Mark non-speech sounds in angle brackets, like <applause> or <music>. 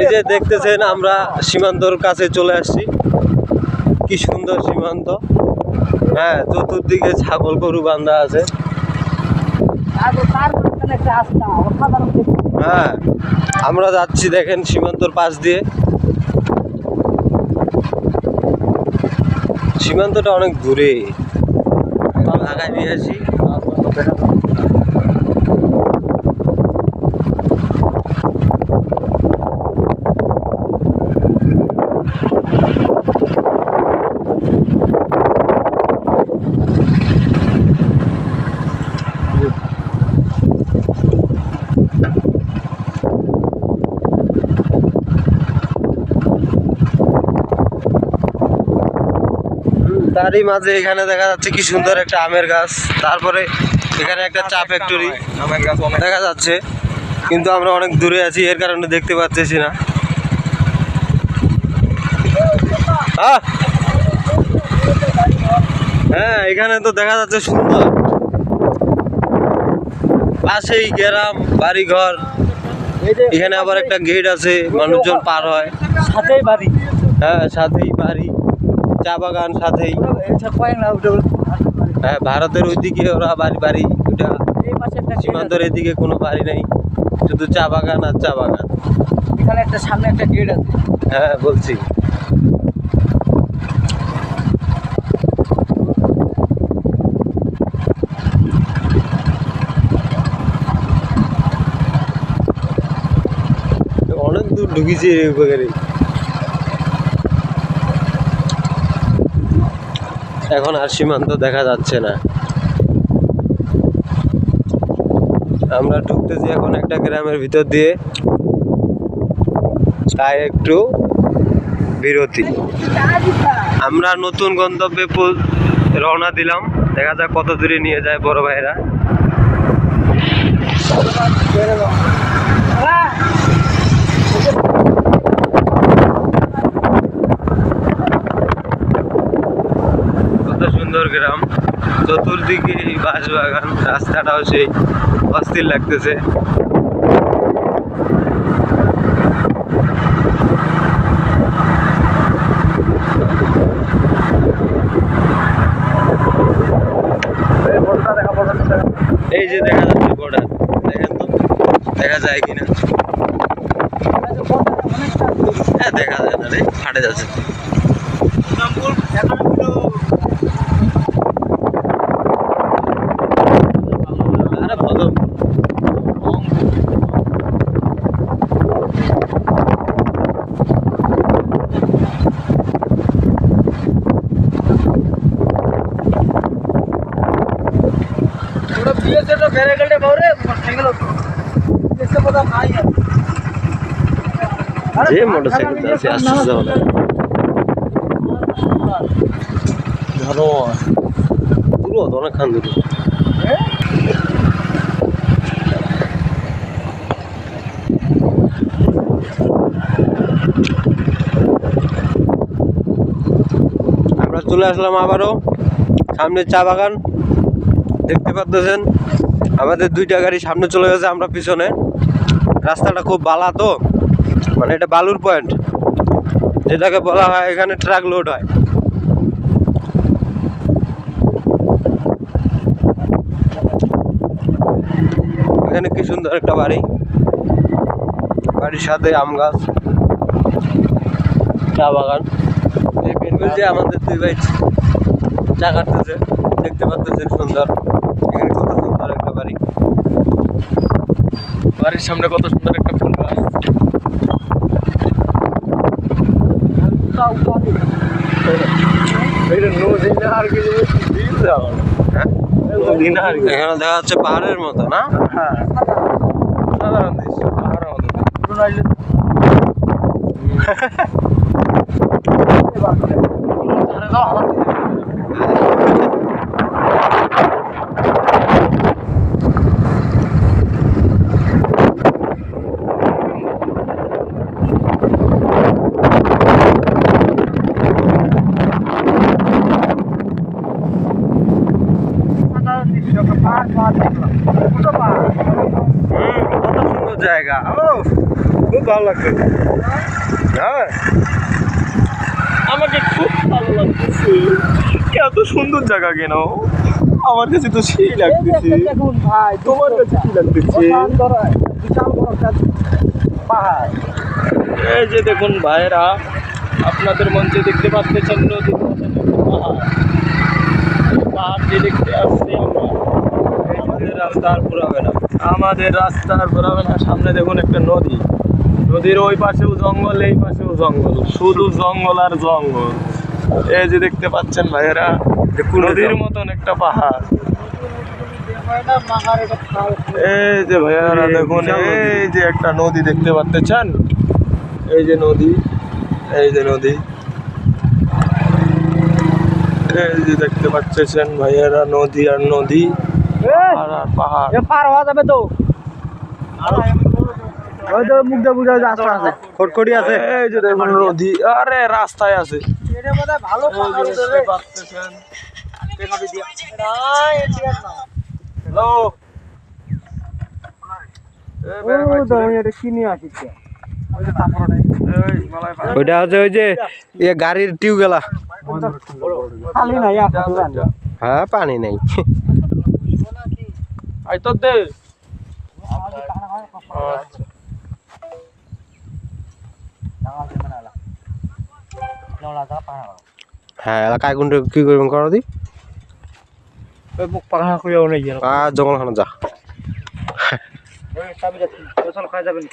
এই যে দেখতেছেন, আমরা সীমান্তর কাছে চলে আসছি। কি সুন্দর সীমান্ত। হ্যাঁ চতুর্দিকে ছাগল গরু বান্ধা আছে। হ্যাঁ আমরা যাচ্ছি দেখেন সীমান্তর পাশ দিয়ে। সীমান্তটা অনেক দূরে। লাগাই নিয়ে আসি। তারই মাঝে এখানে দেখা যাচ্ছে কি সুন্দর একটা আমের গাছ। তারপরে এখানে একটা চা ফ্যাক্টরি দেখা যাচ্ছে কিন্তু আমরা অনেক দূরে আছি এর কারণে দেখতে পাচ্ছি না! হ্যাঁ এখানে তো দেখা যাচ্ছে সুন্দর। পাশেই গ্রাম বাড়ি ঘর এখানে আবার একটা গেট আছে মানুষজন পার হয়। সাথেই বাড়ি। হ্যাঁ সাথেই বাড়ি চা বাগান সাথেই। হ্যাঁ ভারতের ওইদিকে ওরা বাড়ি বাড়ি ওটা এই পাশে একটা সীমান্তর এদিকে কোনো বাড়ি নেই। শুধু চা বাগান আর চা বাগান। এখানে একটা সামনে একটা গেট আছে। হ্যাঁ বলছি। অনেক দূর ঢুকেছি এই উপকারে। এখন আর সীমান্ত দেখা যাচ্ছে না। আমরা ঢুকতেছি এখন একটা গ্রামের ভিতর দিয়ে। তাই একটু বিরতি। আমরা নতুন গন্তব্যে রওনা দিলাম। দেখা যাক কত দূরে নিয়ে যায় বড় ভাইরা কত সুন্দর গ্রাম চতুর্দিকে বাঁশ বাগান রাস্তাটাও সেই অস্থির লাগতেছে। এই যে দেখা যাচ্ছে বর্ডার দেখেন তো, দেখা যায় কিনা? হ্যাঁ দেখা যায় না রে ফাটে যাচ্ছে আরে ভদম যে মোটরসাইকেল আছে, আস্তে আস্তে লাগে। ধরো দূর তো অনেকক্ষণ দূর আমরা চলে আসলাম আবারও সামনে চা বাগান দেখতে পাচ্ছেন আমাদের দুইটা গাড়ি সামনে চলে গেছে, আমরা পিছনে। রাস্তাটা খুব বালা তো। মানে এটা বালুর পয়েন্ট। যেটাকে বলা হয় এখানে ট্রাক লোড হয়। এখানে কি সুন্দর একটা বাড়ি। বাড়ির সাথে আম গাছ, চা বাগান। এই বেনগুল আমাদের দুই ভাই চা কাটতেছে। দেখতে পাচ্ছেন সুন্দর এখানে কত সুন্দর একটা বাড়ি বাড়ির সামনে কত সুন্দর একটা ফুল গাছ। হ্যাঁ? এখানে দেখা যাচ্ছে পাহাড়ের মতো না? সাধারণ দৃশ্য পাহাড়ের মতো <laughs> পাহাড় পাহাড় হুম, কত সুন্দর জায়গা ও খুব ভালো লাগছে। হ্যাঁ। আমাকে খুব ভালো লাগতেছে। এত সুন্দর জায়গা কেন? আমার কাছে তো সেই লাগতেছে। ভাই তোমার কাছে কি লাগতেছে? পাহাড়। এই যে দেখুন ভাইরা আপনাদের মঞ্চে দেখতে পাচ্ছেন নদী পাহাড়। এই পাহাড়টি দেখতে আসছে আমরা আমাদের রাস্তা আর না। আমাদের রাস্তার বরাবর সামনে দেখুন একটা নদী। নদীর ওই পাশেও জঙ্গল এই পাশেও জঙ্গল। শুধু জঙ্গল আর জঙ্গল। এই যে দেখতে পাচ্ছেন ভাইয়েরা নদীর মতন একটা পাহাড়। এই যে ভাইয়ারা দেখুন এই যে একটা নদী দেখতে পাচ্ছেন? এই যে নদী এই যে নদী। এই যে দেখতে পাচ্ছেন ভাইয়ারা নদী আর নদী। আর আর পাহাড়। এ পার হওয়া যাবে তো। ওই তো মুখ দিয়ে বুঝা আছে। খটখটি আছে? এই যে দেখুন নদী আরে রাস্তায় আছে। এটা বোধহয় ভালো হ্যালো। ওইটা হচ্ছে ওই যে এ গাড়ির টিউ গেলা খালি নাই হ্যাঁ পানি নেই। আই তো দে। হ্যাঁ এলাকায় কোনটা কি করবেন করো দি? জঙ্গল খানা যা। চাবি যাচ্ছি চল খাওয়া যাবে না।